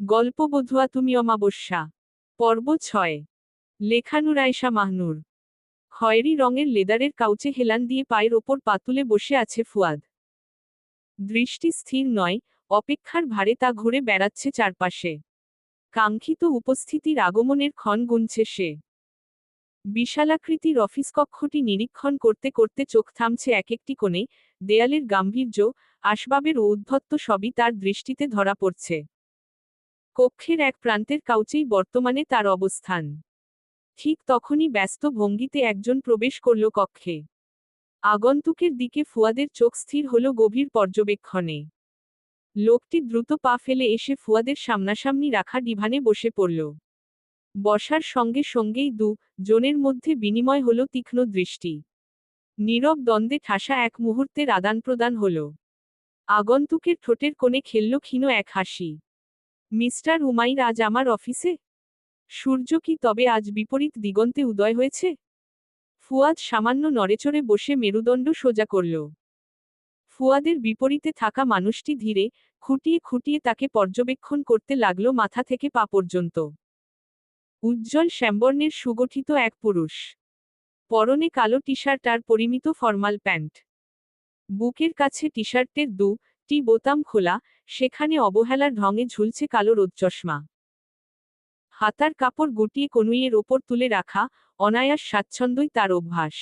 গল্প বধুয়া তুমি অমাবস্যা। পর্ব ছয়। লেখানুর আয়সা মাহনুর। খয়েরি রঙের লেদারের কাউচে হেলান দিয়ে পায়ের ওপর পাতুলে বসে আছে ফুয়াদ। দৃষ্টি স্থির নয়, অপেক্ষার ভারে তা ঘুরে বেড়াচ্ছে চারপাশে। কাঙ্ক্ষিত উপস্থিতির আগমনের ক্ষণ গুনছে সে। বিশালাকৃতির অফিস কক্ষটি নিরীক্ষণ করতে করতে চোখ থামছে এক একটি কোণে, দেয়ালের গাম্ভীর্য, আসবাবের ঔদ্ধত্য সবই তার দৃষ্টিতে ধরা পড়ছে। কক্ষের এক প্রান্তের কাউচেই বর্তমানে তার অবস্থান। ঠিক তখনই ব্যস্ত ভঙ্গিতে একজন প্রবেশ করল কক্ষে। আগন্তুকের দিকে ফুয়াদের চোখ স্থির হল গভীর পর্যবেক্ষণে। লোকটি দ্রুত পা ফেলে এসে ফুয়াদের সামনাসামনি রাখা ডিভানে বসে পড়ল। বসার সঙ্গে সঙ্গেই দু জনের মধ্যে বিনিময় হল তীক্ষ্ণ দৃষ্টি। নীরব দ্বন্দ্বে ঠাসা এক মুহূর্তের আদান প্রদান হল। আগন্তুকের ঠোঁটের কোণে খেলল ক্ষীণ এক হাসি। মিস্টার উমাইর আজ আমার অফিসে? সূর্য কি তবে আজ বিপরীত দিগন্তে উদয় হয়েছে? ফুয়াদ সামান্য নড়েচড়ে বসে মেরুদণ্ড সোজা করল। ফুয়াদের বিপরীতে থাকা মানুষটি ধীরে, খুঁটিয়ে খুঁটিয়ে তাকে পর্যবেক্ষণ করতে লাগল মাথা থেকে পা পর্যন্ত। উজ্জ্বল শ্যামবর্ণের সুগঠিত এক পুরুষ। পরনে কালো টি শার্ট আর পরিমিত ফর্মাল প্যান্ট। বুকের কাছে টি শার্টের দু টি বোতাম খোলা, সেখানে অবহেলার ঢঙে ঝুলছে কালো রোদচশমা হাতার কাপড় গুটিয়ে কনুইয়ের ওপর তুলে রাখা, অনায়াস স্বাচ্ছন্দ্যই তার অভ্যাস।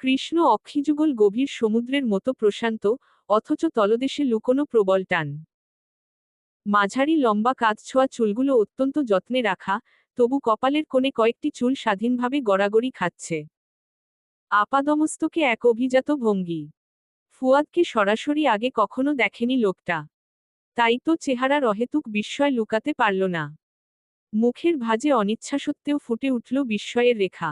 কৃষ্ণ অক্ষিযুগল গভীর সমুদ্রের মতো প্রশান্ত, অথচ তলদেশে লুকোনো প্রবল টান। মাঝারি লম্বা কাজ ছোঁয়া চুলগুলো অত্যন্ত যত্নে রাখা, তবু কপালের কোণে কয়েকটি চুল স্বাধীনভাবে গড়াগড়ি খাচ্ছে। আপাদমস্তকে এক অভিজাত ভঙ্গি। ফুয়াদকে সরাসরি আগে কখনো দেখেনি লোকটা। তাই তো চেহারার অহেতুক বিস্ময় লুকাতে পারল না। মুখের ভাজে অনিচ্ছা সত্ত্বেও ফুটে উঠল বিস্ময়ের রেখা।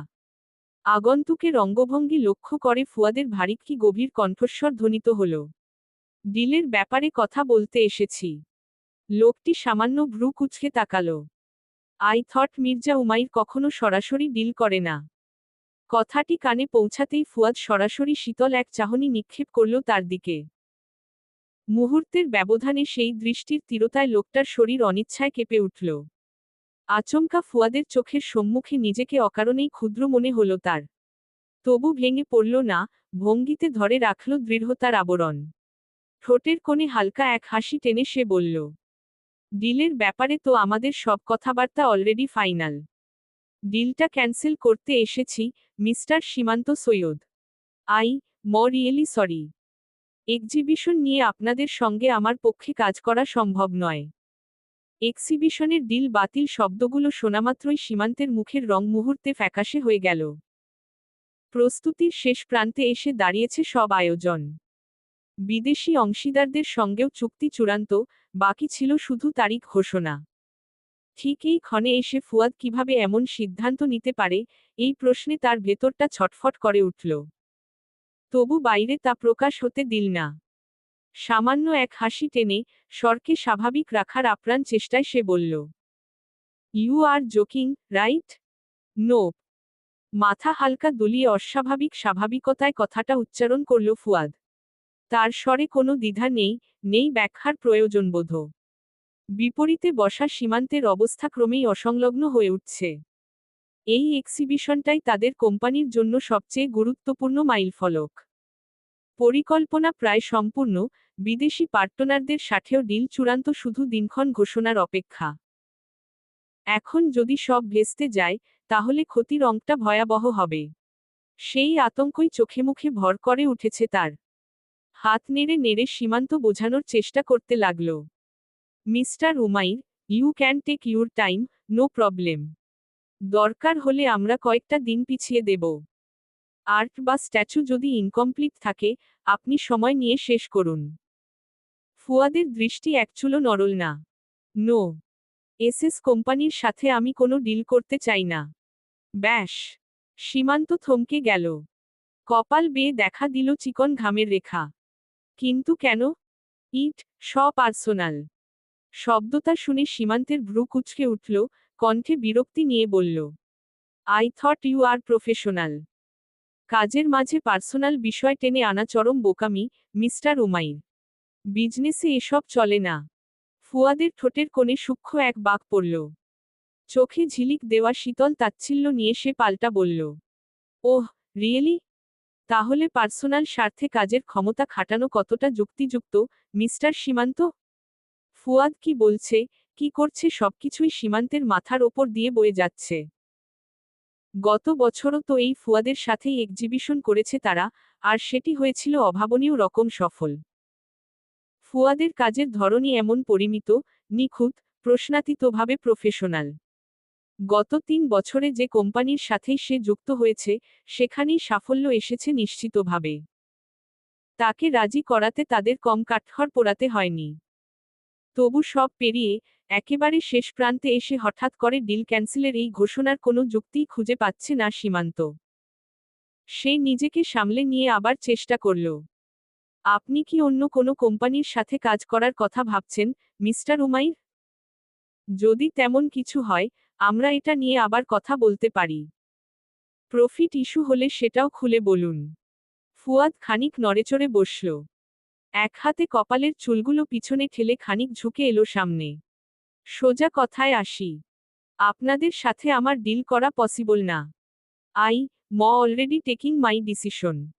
আগন্তুকের অঙ্গভঙ্গি লক্ষ্য করে ফুয়াদের ভারিক্কি গভীর কণ্ঠস্বর ধ্বনিত হল। ডিলের ব্যাপারে কথা বলতে এসেছি। লোকটি সামান্য ভ্রু কুচকে তাকাল। আই থট মির্জা উমাইর কখনো সরাসরি ডিল করে না। কথাটি কানে পৌঁছাতেই ফুয়াদ সরাসরি শীতল এক চাহনি নিক্ষেপ করল তার দিকে। মুহূর্তের ব্যবধানে সেই দৃষ্টির তীরতায় লোকটার শরীর অনিচ্ছায় কেঁপে উঠল। আচমকা ফুয়াদের চোখের সম্মুখে নিজেকে অকারণেই ক্ষুদ্র মনে হল তার। তবু ভেঙে পড়ল না, ভঙ্গিতে ধরে রাখল দৃঢ়তার আবরণ। ঠোঁটের কোণে হালকা এক হাসি টেনে সে বলল, ডিলের ব্যাপারে তো আমাদের সব কথাবার্তা অলরেডি ফাইনাল ডিলটা ক্যান্সেল করতে এসেছি, mister Simanta Syed. I'm really sorry. Exhibition নিয়ে আপনাদের সঙ্গে আমার পক্ষে কাজ করা সম্ভব নয়। এক্সিবিশনের ডিল বাতিল শব্দগুলো শোনামাত্রই সীমান্তের মুখের রং মুহূর্তে ফ্যাকাশে হয়ে গেল। প্রস্তুতির শেষ প্রান্তে এসে দাঁড়িয়েছে সব আয়োজন। বিদেশি অংশীদারদের সঙ্গেও চুক্তি চূড়ান্ত, বাকি ছিল শুধু তারিখ ঘোষণা। ঠিক এই ক্ষণে এসে ফুয়াদ কীভাবে এমন সিদ্ধান্ত নিতে পারে, এই প্রশ্নে তার ভেতরটা ছটফট করে উঠল। তবু বাইরে তা প্রকাশ হতে দিল না। সামান্য এক হাসি টেনে স্বরকে স্বাভাবিক রাখার আপ্রাণ চেষ্টায় সে বলল you are joking right no মাথা হালকা দুলিয়ে অস্বাভাবিক স্বাভাবিকতায় কথাটা উচ্চারণ করল ফুয়াদ। তার স্বরে কোনো দ্বিধা নেই নেই ব্যাখ্যার প্রয়োজনবোধ বিপরীতে বসা সীমান্তের অবস্থা ক্রমেই অসংলগ্ন হয়ে উঠছে। এই এক্সিবিশনটাই তাদের কোম্পানির জন্য সবচেয়ে গুরুত্বপূর্ণ মাইলফলক। পরিকল্পনা প্রায় সম্পূর্ণ, বিদেশি পার্টনারদের সাথেও ডিল চূড়ান্ত শুধু দিনক্ষণ ঘোষণার অপেক্ষা। এখন যদি সব ভেস্তে যায়, তাহলে ক্ষতির অঙ্কটা ভয়াবহ হবে। সেই আতঙ্কই চোখে মুখে ভর করে উঠেছে তার। হাত নেড়ে নেড়ে সীমান্ত বোঝানোর চেষ্টা করতে লাগল। Mister Umair you can take your time no problem দরকার হলে আমরা কয়েকটা দিন পিছিয়ে দেব। আর্ট বা স্ট্যাচু যদি ইনকমপ্লিট থাকে, আপনি সময় নিয়ে শেষ করুন। ফুয়াদের দৃষ্টি একচুলো নরল না। নো এসএস কোম্পানির সাথে আমি কোনো ডিল করতে চাই না। ব্যাস। সীমান্ত থমকে গেল। কপাল বেয়ে দেখা দিল চিকন ঘামের রেখা। কিন্তু কেন? It's personal. শব্দটা শুনে সীমান্তের ভ্রু কুচকে উঠল, কণ্ঠে বিরক্তি নিয়ে বলল I thought you are professional কাজের মাঝে পার্সোনাল বিষয় টেনে আনা চরম বোকামি, মিস্টার উমাইর। বিজনেসে এসব চলে না। ফুয়াদের ঠোঁটের কোণে সূক্ষ্ম এক বাঁক পড়ল। চোখে ঝিলিক দেওয়া শীতল তাচ্ছিল্য নিয়ে সে পাল্টা বলল, ওহ, রিয়েলি? তাহলে পার্সোনাল স্বার্থে কাজের ক্ষমতা খাটানো কতটা যুক্তিযুক্ত, মিস্টার সীমান্ত? ফুয়াদ কি বলছে, কি করছে সবকিছুই সীমান্তের মাথার ওপর দিয়ে বয়ে যাচ্ছে। গত বছরও তো এই ফুয়াদের সাথেই এক্সিবিশন করেছে তারা, আর সেটি হয়েছিল অভাবনীয় রকম সফল। ফুয়াদের কাজের ধরনই এমন পরিমিত, নিখুঁত, প্রশ্নাতীতভাবে প্রফেশনাল গত তিন বছরে যে কোম্পানির সাথেই সে যুক্ত হয়েছে, সেখানেই সাফল্য এসেছে নিশ্চিতভাবে। তাকে রাজি করাতে তাদের কম কাঠখড় পোড়াতে হয়নি। তবু সব পেরিয়ে একেবারে শেষ প্রান্তে এসে হঠাৎ করে ডিল ক্যান্সেলের এই ঘোষণার কোনো যুক্তিই খুঁজে পাচ্ছে না সীমান্ত। সে নিজেকে সামলে নিয়ে আবার চেষ্টা করল। আপনি কি অন্য কোনো কোম্পানির সাথে কাজ করার কথা ভাবছেন, মিস্টার উমাইর? যদি তেমন কিছু হয়, আমরা এটা নিয়ে আবার কথা বলতে পারি। প্রফিট ইস্যু হলে সেটাও খুলে বলুন। ফুয়াদ খানিক নড়েচড়ে বসল। এক হাতে কপালের চুলগুলো পিছনে ঠেলে খানিক ঝুঁকে এলো সামনে। সোজা কথায় আসি। আপনাদের সাথে আমার ডিল করা পসিবল না। আই, ম অলরেডি টেকিং মাই ডিসিশন।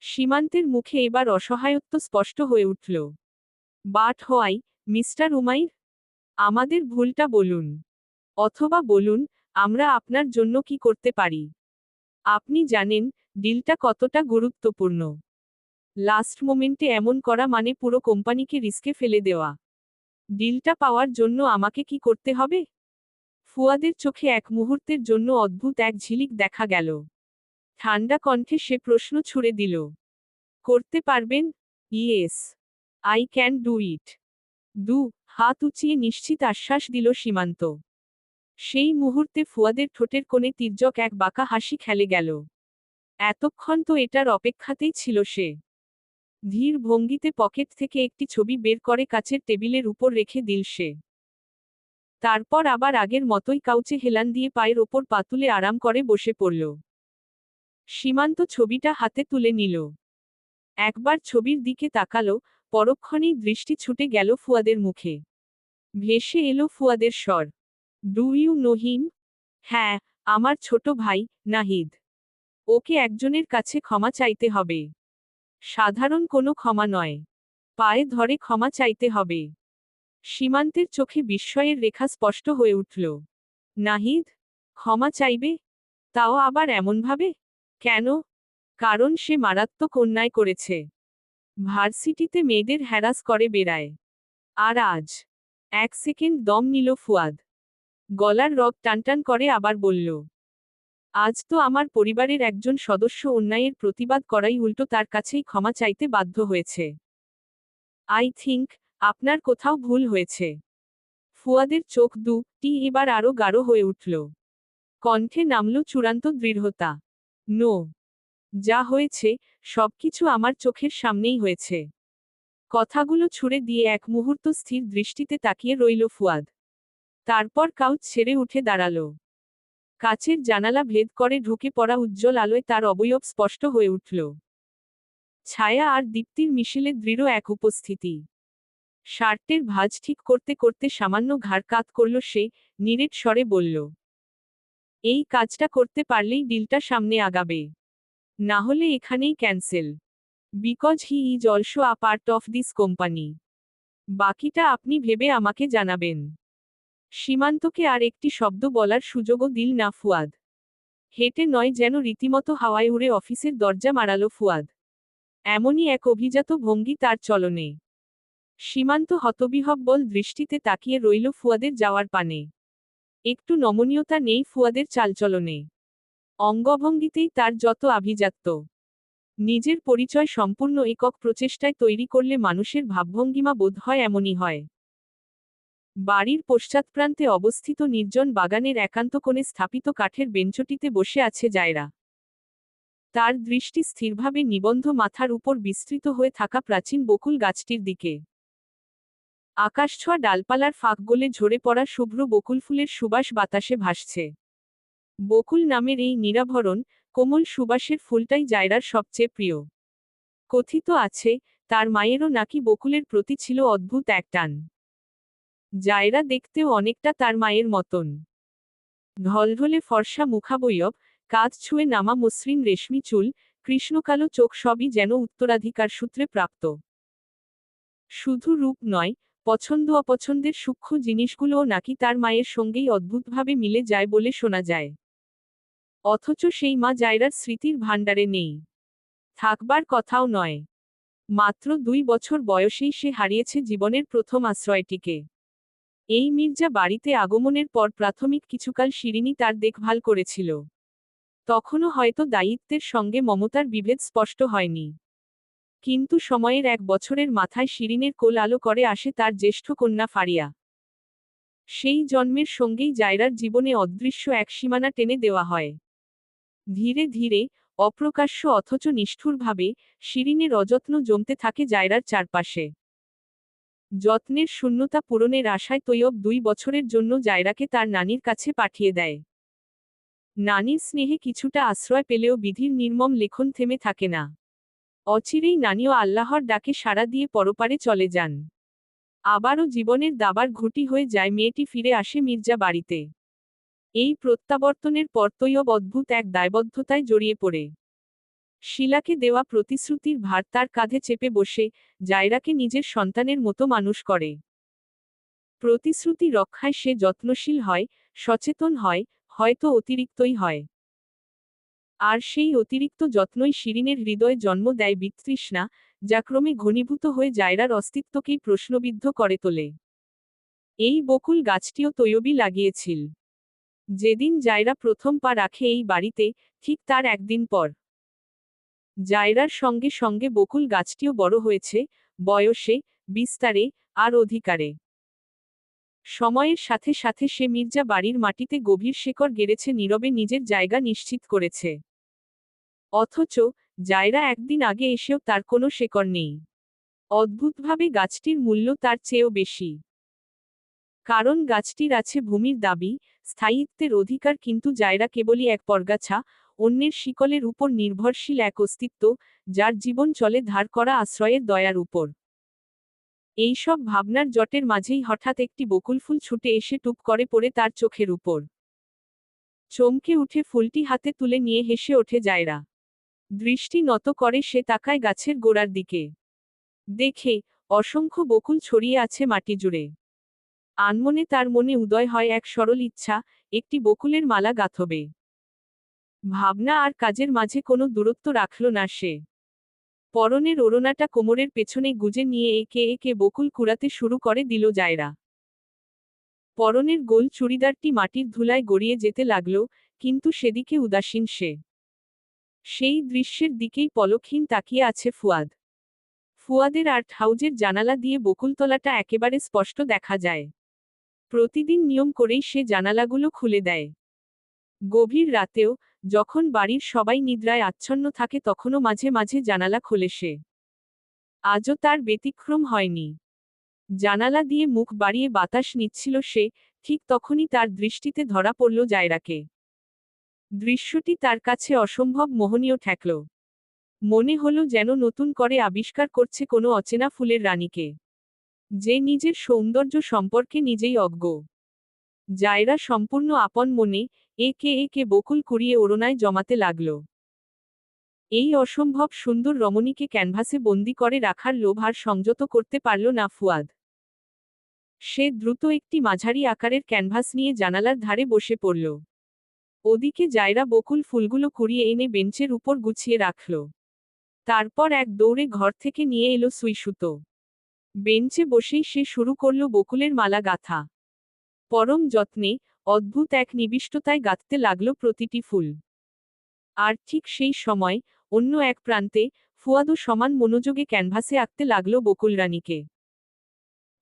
সীমান্তের মুখে এবার অসহায়ত্ব স্পষ্ট হয়ে উঠল। But why, mister Umair? আমাদের ভুলটা বলুন। অথবা বলুন, আমরা আপনার জন্য কি করতে পারি? আপনি জানেন, ডিলটা কতটা গুরুত্বপূর্ণ। লাস্ট মোমেন্টে এমন করা মানে পুরো কোম্পানিকে রিস্কে ফেলে দেওয়া। ডিলটা পাওয়ার জন্য আমাকে কি করতে হবে? ফুয়াদের চোখে এক মুহূর্তের জন্য অদ্ভুত এক ঝিলিক দেখা গেল। ঠান্ডা কণ্ঠে সে প্রশ্ন ছুড়ে দিল। করতে পারবেন? Yes. I can do it. দু, হাত উঁচিয়ে নিশ্চিত আশ্বাস দিল সীমান্ত। সেই মুহূর্তে ফুয়াদের ঠোঁটের কোণে তির্যক এক বাঁকা হাসি খেলে গেল। এতক্ষণ তো এটার অপেক্ষাতেই ছিল সে। ধীর ভঙ্গিতে পকেট থেকে একটি ছবি বের করে কাছের টেবিলের উপর রেখে দিল সে। তারপর আবার আগের মতোই কাউচে হেলান দিয়ে পায়ের ওপর পাতুলে আরাম করে বসে পড়ল। সীমান্ত ছবিটা হাতে তুলে নিল। একবার ছবির দিকে তাকালো, পরক্ষণেই দৃষ্টি ছুটে গেল ফুয়াদের মুখে। ভেসে এলো ফুয়াদের স্বর। Do you know him? হ্যাঁ আমার ছোট ভাই, নাহিদ। ওকে একজনের কাছে ক্ষমা চাইতে হবে। সাধারণ কোনো ক্ষমা নয়। পায়ে ধরে ক্ষমা চাইতে হবে। সীমান্তের চোখে বিস্ময়ের রেখা স্পষ্ট হয়ে উঠল। নাহিদ, ক্ষমা চাইবে? তাও আবার এমনভাবে? কেন? কারণ সে মারাত্মক অন্যায় করেছে। ভার্সিটিতে মেয়েদের হ্যারাস করে বেড়ায়। আর আজ? এক সেকেন্ড দম নিল ফুয়াদ। গলার রগ টানটান করে আবার বলল আজ তো আমার পরিবারের একজন সদস্য অন্যায়ের প্রতিবাদ করাই উল্টো তার কাছেই ক্ষমা চাইতে বাধ্য হয়েছে। আই থিঙ্ক আপনার কোথাও ভুল হয়েছে। ফুয়াদের চোখ দু টি এবার আরও গাঢ় হয়ে উঠল। কণ্ঠে নামল চূড়ান্ত দৃঢ়তা। নো। যা হয়েছে, সবকিছু আমার চোখের সামনেই হয়েছে। কথাগুলো ছুড়ে দিয়ে এক মুহূর্ত স্থির দৃষ্টিতে তাকিয়ে রইল ফুয়াদ। তারপর কাউচ ছেড়ে উঠে দাঁড়াল। কাচের জানালা ভেদ করে ঢুকে পড়া উজ্জ্বল আলোয় তার অবয়ব স্পষ্ট হয়ে উঠল। ছায়া আর দীপ্তির মিশেলে দৃঢ় এক উপস্থিতি। শার্টের ভাজ ঠিক করতে করতে সামান্য ঘাড় কাত করল সে, নিরেট স্বরে বলল, এই কাজটা করতে পারলেই ডিলটা সামনে আগাবে। না হলে এখানেই cancel. Because he is also a part of this company. বাকিটা আপনি ভেবে আমাকে জানাবেন। সীমান্তকে আর একটি শব্দ বলার সুযোগও দিল না ফুয়াদ। হেঁটে নয় যেন রীতিমতো হাওয়ায় উড়ে অফিসের দরজা মারাল ফুয়াদ। এমনই এক অভিজাত ভঙ্গি তার চলনে। সীমান্ত হতবিহব্বল দৃষ্টিতে তাকিয়ে রইল ফুয়াদের যাওয়ার পানে। একটু নমনীয়তা নেই ফুয়াদের চালচলনে। অঙ্গভঙ্গিতেই তার যত আভিজাত্য। নিজের পরিচয় সম্পূর্ণ একক প্রচেষ্টায় তৈরি করলে মানুষের ভাবভঙ্গিমা বোধ হয় এমনই হয়। বাড়ির পশ্চাৎপ্রান্তে অবস্থিত নির্জন বাগানের একান্ত কোণে স্থাপিত কাঠের বেঞ্চটিতে বসে আছে জায়রা। তার দৃষ্টি স্থিরভাবে নিবন্ধ মাথার উপর বিস্তৃত হয়ে থাকা প্রাচীন বকুল গাছটির দিকে। আকাশছোঁয়া ডালপালার ফাঁক গলে ঝরে পড়া শুভ্র বকুল ফুলের সুবাস বাতাসে ভাসছে। বকুল নামের এই নিরাভরণ, কোমল সুবাসের ফুলটাই জায়রার সবচেয়ে প্রিয়। কথিত আছে, তার মায়েরও নাকি বকুলের প্রতি ছিল অদ্ভুত এক টান জায়রা দেখতেও অনেকটা তার মায়ের মতন। ঢলঢলে ফর্সা মুখাবয়ব কাজ ছুঁয়ে নামা মসৃণ রেশমি চুল, কৃষ্ণকালো চোখ সবই যেন উত্তরাধিকার সূত্রে প্রাপ্ত। শুধু রূপ নয়, পছন্দ অপছন্দের সূক্ষ্ম জিনিসগুলোও নাকি তার মায়ের সঙ্গেই অদ্ভুতভাবে মিলে যায় বলে শোনা যায়। অথচ সেই মা জায়রার স্মৃতির ভাণ্ডারে নেই। থাকবার কথাও নয়। মাত্র দুই বছর বয়সেই সে হারিয়েছে জীবনের প্রথম আশ্রয়টিকে। এই মির্জা বাড়িতে আগমনের পর প্রাথমিক কিছুকাল শিরিনী তার দেখভাল করেছিল। তখনও হয়তো দায়িত্বের সঙ্গে মমতার বিভেদ স্পষ্ট হয়নি। কিন্তু সময়ের এক বছরের মাথায় শিরিনের কোল আলো করে আসে তার জ্যেষ্ঠ কন্যা ফারিয়া। সেই জন্মের সঙ্গেই জায়রার জীবনে অদৃশ্য এক সীমানা টেনে দেওয়া হয়। ধীরে ধীরে, অপ্রকাশ্য অথচ নিষ্ঠুরভাবে, শিরিনের অযত্ন জমতে থাকে জায়রার চারপাশে। যত্নের শূন্যতা পূরণের আশায় তৈয়ব দুই বছরের জন্য জায়রাকে তার নানির কাছে পাঠিয়ে দেয়। নানির স্নেহে কিছুটা আশ্রয় পেলেও বিধির নির্মম লেখন থেমে থাকে না। অচিরেই নানিও আল্লাহর ডাকে সাড়া দিয়ে পরপারে চলে যান। আবারও জীবনের দাবার ঘুটি হয়ে যায় মেয়েটি ফিরে আসে মির্জা বাড়িতে। এই প্রত্যাবর্তনের পর তৈয়ব অদ্ভুত এক দায়বদ্ধতায় জড়িয়ে পড়ে। শিলাকে দেওয়া প্রতিশ্রুতির ভার তার কাঁধে চেপে বসে, জায়রাকে নিজের সন্তানের মতো মানুষ করে। প্রতিশ্রুতি রক্ষায় সে যত্নশীল হয়, সচেতন হয়, হয়তো অতিরিক্তই হয়। আর সেই অতিরিক্ত যত্নই শিরিনের হৃদয়ে জন্ম দেয় বিতৃষ্ণা, যা ক্রমে ঘনীভূত হয়ে জায়রার অস্তিত্বকেই প্রশ্নবিদ্ধ করে তোলে। এই বকুল গাছটিও তৈয়বী লাগিয়েছিল। যেদিন জায়রা প্রথম পা রাখে এই বাড়িতে, ঠিক তার একদিন পর। জায়রার সঙ্গে সঙ্গে বকুল গাছটিও বড় হয়েছে, বয়সে, বিস্তারে, আর অধিকারে। সময়ের সাথে সাথে সে মির্জা বাড়ির মাটিতে গভীর শেকড় গেড়েছে, নীরবে নিজের জায়গা নিশ্চিত করেছে। অথচ, জায়রা একদিন আগে এসেও তার কোনো শেকড় নেই। অদ্ভুতভাবে গাছটির মূল্য তার চেয়েও বেশি। কারণ গাছটির আছে ভূমির দাবি, স্থায়িত্বের অধিকার, কিন্তু জায়রা কেবলই এক পরগাছা অন্যের শিকলের উপর নির্ভরশীল এক অস্তিত্ব, যার জীবন চলে ধার করা আশ্রয়ের দয়ার উপর। এইসব ভাবনার জটের মাঝেই হঠাৎ একটি বকুল ফুল ছুটে এসে টুপ করে পড়ে তার চোখের উপর। চমকে উঠে ফুলটি হাতে তুলে নিয়ে হেসে ওঠে জায়রা। দৃষ্টি নত করে সে তাকায় গাছের গোড়ার দিকে। দেখে, অসংখ্য বকুল ছড়িয়ে আছে মাটি জুড়ে। আনমনে তার মনে উদয় হয় এক সরল ইচ্ছা, একটি বকুলের মালা গাঁথবে। ভাবনা আর কাজের মাঝে কোনো দূরত্ব রাখল না সে। পরনের ওড়নাটা কোমরের পেছনে গুজে নিয়ে একে একে বকুল কুড়াতে শুরু করে দিল জায়রা। পরনের গোল চুড়িদারটি মাটির ধুলায় গড়িয়ে যেতে লাগল, কিন্তু সেদিকে উদাসীন সে। সেই দৃশ্যের দিকেই পলকহীন তাকিয়ে আছে ফুয়াদ। ফুয়াদের আর্ট হাউজের জানালা দিয়ে বকুলতলাটা একেবারে স্পষ্ট দেখা যায়। প্রতিদিন নিয়ম করেই সে জানালাগুলো খুলে দেয়। গভীর রাতেও যখন বাড়ির সবাই নিদ্রায় আচ্ছন্ন থাকে তখনও মাঝে মাঝে জানালা খোলে সে। আজও তার ব্যতিক্রম হয়নি। জানালা দিয়ে মুখ বাড়িয়ে বাতাস নিচ্ছিল সে, ঠিক তখনই তার দৃষ্টিতে ধরা পড়ল জায়রাকে। দৃশ্যটি তার কাছে অসম্ভব মোহনীয় ঠেকল। মনে হলো যেন নতুন করে আবিষ্কার করছে কোনো অচেনা ফুলের রানীকে। যে নিজের সৌন্দর্য সম্পর্কে নিজেই অজ্ঞ। জায়রা সম্পূর্ণ আপন মনে একে একে বকুল কুড়িয়ে ওড়নায় জমাতে লাগল। এই অসম্ভব সুন্দর রমণীকে ক্যানভাসে বন্দি করে রাখার লোভ আর সংযত করতে পারল না ফুয়াদ। সে দ্রুত একটি মাঝারি আকারের ক্যানভাস নিয়ে জানালার ধারে বসে পড়ল। ওদিকে জায়রা বকুল ফুলগুলো কুড়িয়ে এনে বেঞ্চের উপর গুছিয়ে রাখল। তারপর এক দৌড়ে ঘর থেকে নিয়ে এলো সুইসুতো বেঞ্চে বসেই সে শুরু করল বকুলের মালা গাথা পরম যত্নে অদ্ভুত এক নিবিষ্টতায় গাঁথতে লাগল প্রতিটি ফুল। আর ঠিক সেই সময় অন্য এক প্রান্তে ফুয়াদু সমান মনোযোগে ক্যানভাসে আঁকতে লাগল বকুল রানীকে।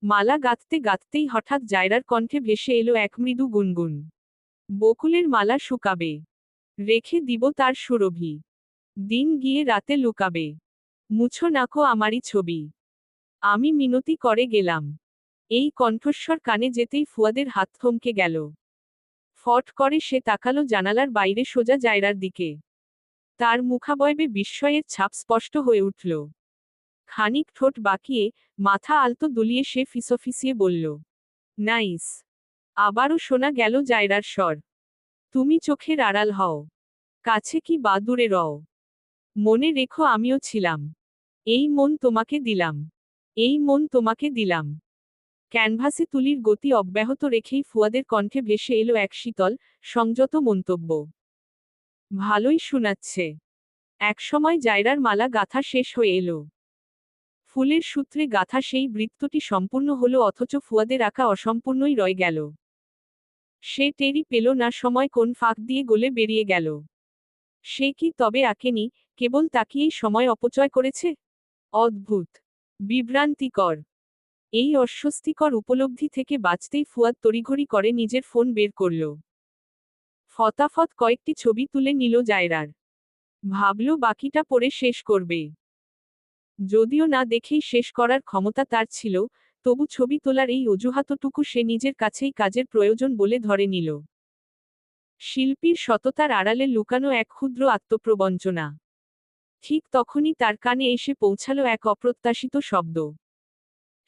মালা গাঁথতে গাঁথতেই হঠাৎ জায়রার কণ্ঠে ভেসে এলো এক মৃদু গুনগুন। বকুলের মালা শুকাবে। রেখে দিব তার সুরভি। দিন গিয়ে রাতে লুকাবে। মুছো নাকো আমারই ছবি। আমি মিনতি করে গেলাম। এই কণ্ঠস্বর কানে যেতেই ফুয়াদের হাত থমকে গেল। ফট করে সে তাকালো জানালার বাইরে সোজা জায়রার দিকে। তার মুখাবয়বে বিস্ময়ের ছাপ স্পষ্ট হয়ে উঠল। খানিক ঠোঁট বাকিয়ে মাথা আলতো দুলিয়ে সে ফিসফিসিয়ে বলল, নাইস। আবারও শোনা গেল জায়রার স্বর। তুমি চোখের আড়াল হও। কাছে কি বা দূরে রও। মনে রেখো আমিও ছিলাম। এই মন তোমাকে দিলাম। এই মন তোমাকে দিলাম। ক্যানভাসে তুলির গতি অব্যাহত রেখেই ফুয়াদের কণ্ঠে ভেসে এলো এক শীতল, সংযত মন্তব্য। ভালোই শোনাচ্ছে। একসময় জায়রার মালা গাথা শেষ হয়ে এলো। ফুলের সূত্রে গাথা সেই বৃত্তটি সম্পূর্ণ হলো অথচ ফুয়াদের আঁকা অসম্পূর্ণই রয়ে গেল। সে টেরি পেল না সময় কোন ফাঁক দিয়ে গলে বেরিয়ে গেল। সে কি তবে আঁকেনি, কেবল তাকিয়েই সময় অপচয় করেছে? অদ্ভুত। বিভ্রান্তিকর। এই অস্বস্তিকর উপলব্ধি থেকে বাঁচতেই ফুয়াদ তড়িঘড়ি করে নিজের ফোন বের করল। ফতাফত কয়েকটি ছবি তুলে নিল জায়রার। ভাবল, বাকিটা পরে শেষ করবে। যদিও না দেখেই শেষ করার ক্ষমতা তার ছিল, তবু ছবি তোলার এই অজুহাতটুকু সে নিজের কাছেই কাজের প্রয়োজন বলে ধরে নিল। শিল্পীর সততার আড়ালে লুকানো এক ক্ষুদ্র আত্মপ্রবঞ্চনা। ঠিক তখনই তার কানে এসে পৌঁছালো এক অপ্রত্যাশিত শব্দ।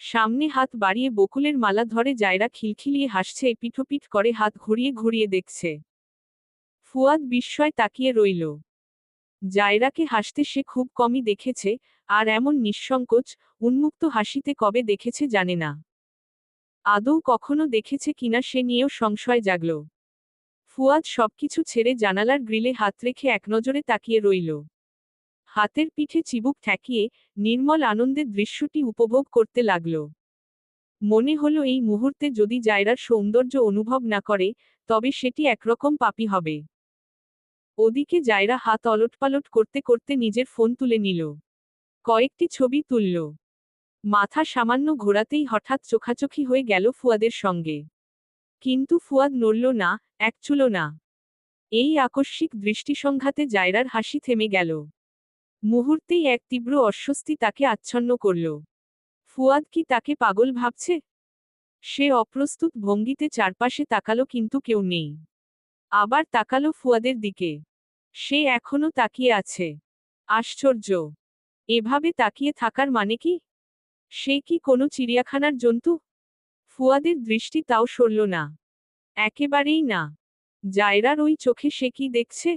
সামনে হাত বাড়িয়ে বকুলের মালা ধরে জায়রা খিলখিলিয়ে হাসছে পিঠোপিঠ করে হাত ঘুরিয়ে ঘুরিয়ে দেখছে। ফুয়াদ বিস্ময় তাকিয়ে রইল। জায়রাকে হাসতে সে খুব কমই দেখেছে, আর এমন নিঃসংকোচ, উন্মুক্ত হাসিতে কবে দেখেছে জানে না। আদৌ কখনো দেখেছে কিনা সে নিয়েও সংশয় জাগল। ফুয়াদ সবকিছু ছেড়ে জানালার গ্রিলে হাত রেখে একনজরে তাকিয়ে রইল। হাতের পিঠে চিবুক ঠেকিয়ে নির্মল আনন্দের দৃশ্যটি উপভোগ করতে লাগল। মনে হলো এই মুহূর্তে যদি জায়রার সৌন্দর্য অনুভব না করে, তবে সেটি একরকম পাপি হবে। ওদিকে জায়রা হাত অলটপালট করতে করতে নিজের ফোন তুলে নিল। কয়েকটি ছবি তুলল। মাথা সামান্য ঘোরাতেই হঠাৎ চোখাচোখি হয়ে গেল ফুয়াদের সঙ্গে। কিন্তু ফুয়াদ নড়ল না, এক চুলো না। এই আকস্মিক দৃষ্টিসংঘাতে জায়রার হাসি থেমে গেল। মুহূর্তেই এক তীব্র অস্বস্তি তাকে আচ্ছন্ন করল। ফুয়াদ কি তাকে পাগল ভাবছে? সে অপ্রস্তুত ভঙ্গিতে চারপাশে তাকালো কিন্তু কেউ নেই। আবার তাকালো ফুয়াদের দিকে। সে এখনও তাকিয়ে আছে। আশ্চর্য। এভাবে তাকিয়ে থাকার মানে কি? সে কি কোনো চিড়িয়াখানার জন্তু? ফুয়াদের দৃষ্টি তাও সরল না। একেবারেই না। জায়রার ওই চোখে সে কি দেখছে?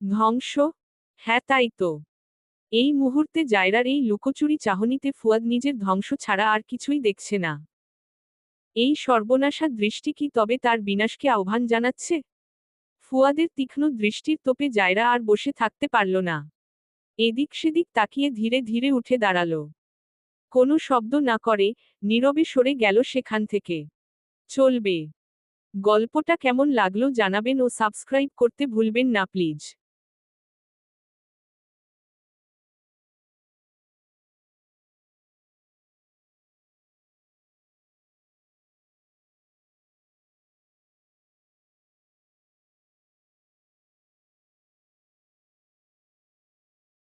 ধ্বংস। হ্যাঁ তাই তো। এই মুহূর্তে জায়রার এই লুকোচুরি চাহনিতে ফুয়াদ নিজের ধ্বংস ছাড়া আর কিছুই দেখছে না। এই সর্বনাশা দৃষ্টি কি তবে তার বিনাশকে আহ্বান জানাচ্ছে? ফুয়াদের তীক্ষ্ণ দৃষ্টির তোপে জায়রা আর বসে থাকতে পারল না। এদিক সেদিক তাকিয়ে ধীরে ধীরে উঠে দাঁড়াল। কোনো শব্দ না করে, নীরবে সরে গেল সেখান থেকে। চলবে। গল্পটা কেমন লাগল জানাবেন ও সাবস্ক্রাইব করতে ভুলবেন না প্লিজ।